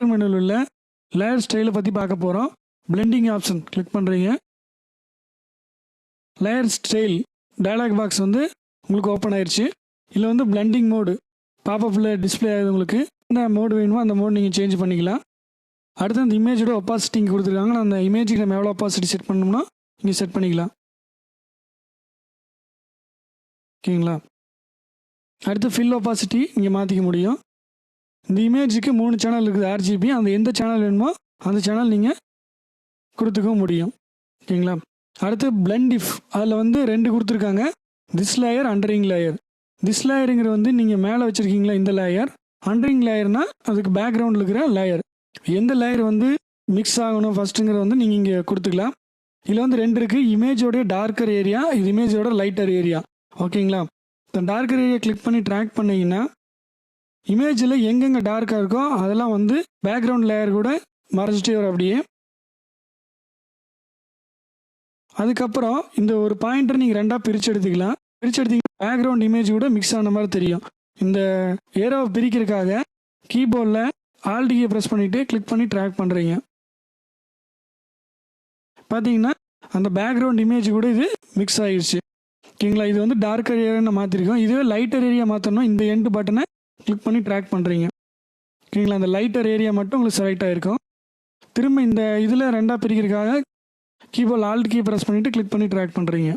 மெனுவில் உள்ள லேயர் ஸ்டைலை பற்றி பார்க்க போகிறோம் பிளெண்டிங் ஆப்ஷன் கிளிக் பண்ணுறீங்க லேயர் ஸ்டைல் டயலாக் பாக்ஸ் வந்து உங்களுக்கு ஓப்பன் ஆயிடுச்சு இதில் வந்து பிளெண்டிங் மோடு பாப்பப்பில் டிஸ்ப்ளே ஆகுது உங்களுக்கு. என்ன மோடு வேணுமோ அந்த மோடு நீங்கள் சேஞ்ச் பண்ணிக்கலாம். அடுத்து அந்த இமேஜோட ஒப்பாசிட்டி இங்கே கொடுத்துருக்காங்க. அந்த இமேஜுக்கு நம்ம எவ்வளோ ஒப்பாசிட்டி செட் பண்ணணும்னா இங்கே செட் பண்ணிக்கலாம். ஓகேங்களா? அடுத்து ஃபில் ஒப்பாசிட்டி இங்கே மாற்றிக்க முடியும். இந்த இமேஜுக்கு மூணு சேனல் இருக்குது ஆர்ஜிபி அந்த எந்த சேனல் வேணுமோ அந்த சேனல் நீங்கள் கொடுத்துக்கவும் முடியும். ஓகேங்களா? அடுத்து பிளண்ட் இஃப் அதில் வந்து ரெண்டு கொடுத்துருக்காங்க. This layer underlying layer this லேயருங்கிற வந்து நீங்கள் மேலே வச்சுருக்கீங்களா இந்த லேயர் அண்டரிங் லேயர்னா அதுக்கு பேக்ரவுண்டில் இருக்கிற லேயர் எந்த லேயர் வந்து மிக்ஸ் ஆகணும் ஃபஸ்ட்டுங்கிறத வந்து நீங்கள் இங்கே கொடுத்துக்கலாம். இதில் வந்து ரெண்டு இருக்குது இமேஜோடைய டார்க்கர் ஏரியா இது இமேஜோட லைட்டர் ஏரியா ஓகேங்களா? இந்த டார்க்கர் ஏரியா கிளிக் பண்ணி ட்ராக் பண்ணிங்கன்னா இமேஜில் எங்கெங்கே டார்க்காக இருக்கோ அதெல்லாம் வந்து பேக்ரவுண்ட் லேயர் கூட மறைச்சிட்டே வரும் அப்படியே. அதுக்கப்புறம் இந்த ஒரு பாயிண்டர் நீங்கள் ரெண்டாக பிரித்து எடுத்துக்கலாம். பிரித்து எடுத்தீங்கன்னா பேக்ரவுண்ட் இமேஜ் கூட மிக்ஸ் ஆன மாதிரி தெரியும். இந்த ஏரோவை பிரிக்கிறதுக்காக கீபோர்டில் ஆல்டியை ப்ரெஸ் பண்ணிவிட்டு கிளிக் பண்ணி ட்ராக் பண்ணுறீங்க பார்த்தீங்கன்னா அந்த பேக்ரவுண்ட் இமேஜ் கூட இது மிக்ஸ் ஆகிடுச்சு ஓகேங்களா? இது வந்து டார்க்கர் ஏரியான்னு மாற்றிருக்கோம் இதுவே லைட்டர் ஏரியா மாற்றணும் இந்த எண்டு பட்டனை கிளிக் பண்ணி ட்ராக் பண்ணுறீங்க ஓகேங்களா? அந்த லைட்டர் ஏரியா மட்டும் உங்களுக்கு செலக்ட் ஆகிருக்கும் திரும்ப இந்த இதில் ரெண்டாக பிரிக்கிறதுக்காக கீபோர்ட் ஆல்ட் கீ ப்ரெஸ் பண்ணிவிட்டு கிளிக் பண்ணி ட்ராக் பண்ணுறீங்க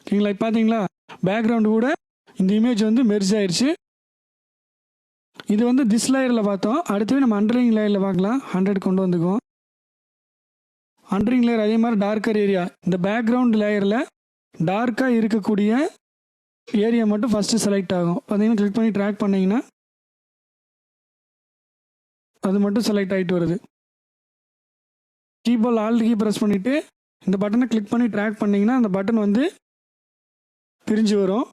ஓகேங்களா? இப்போ பார்த்தீங்களா பேக்ரவுண்டு கூட இந்த இமேஜ் வந்து மெர்ஜ் ஆயிடுச்சு இது வந்து திஸ் லேயரில் பார்த்தோம். அடுத்து நம்ம அண்டரிங் லேயரில் பார்க்கலாம். ஹண்ட்ரட் கொண்டு வந்துக்குவோம். அண்டரிங் லேயர் அதே மாதிரி டார்க்கர் ஏரியா இந்த பேக்ரவுண்ட் லேயரில் டார்க்காக இருக்கக்கூடிய ஏரியா மட்டும் ஃபஸ்ட்டு செலக்ட் ஆகும். பார்த்தீங்கன்னா கிளிக் பண்ணி ட்ராக் பண்ணிங்கன்னா அது மட்டும் செலக்ட் ஆகிட்டு வருது. கீபோர்ட் ஆல்ட் கீ ப்ரெஸ் பண்ணிவிட்டு இந்த பட்டனை கிளிக் பண்ணி ட்ராக் பண்ணிங்கன்னா அந்த பட்டன் வந்து பிரிஞ்சு வரும்.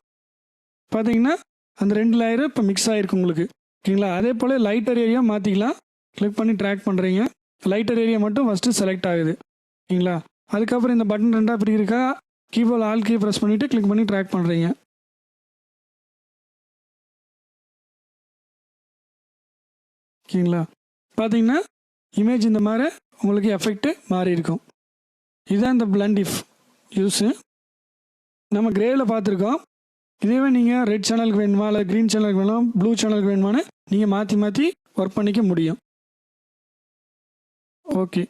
பார்த்தீங்கன்னா அந்த ரெண்டு லேயரும் இப்போ மிக்ஸ் ஆகிருக்கு உங்களுக்கு. ஓகேங்களா அதே போல் லைட்டர் ஏரியா மாற்றிக்கலாம் கிளிக் பண்ணி ட்ராக் பண்ணுறீங்க லைட்டர் ஏரியா மட்டும் ஃபஸ்ட்டு செலக்ட் ஆகுது. ஓகேங்களா அதுக்கப்புறம் இந்த பட்டன் ரெண்டாக பிரிக்கிறக்கா கீபோர்ட் ஆல் கீ ப்ரெஸ் பண்ணிவிட்டு கிளிக் பண்ணி ட்ராக் பண்ணுறீங்க ஓகேங்களா? பார்த்தீங்கன்னா இமேஜ் இந்த மாதிரி உங்களுக்கு எஃபெக்ட்டு மாறி இருக்கும். இதுதான் இந்த பிளண்ட் இஃப் யூஸு நம்ம கிரேவில் பார்த்துருக்கோம் இதுவே நீங்கள் ரெட் சேனலுக்கு வேணுமா இல்லை க்ரீன் சேனலுக்கு வேணும் ப்ளூ சேனலுக்கு வேணுமான்னு நீங்கள் மாற்றி மாற்றி ஒர்க் பண்ணிக்க முடியும். ஓகே.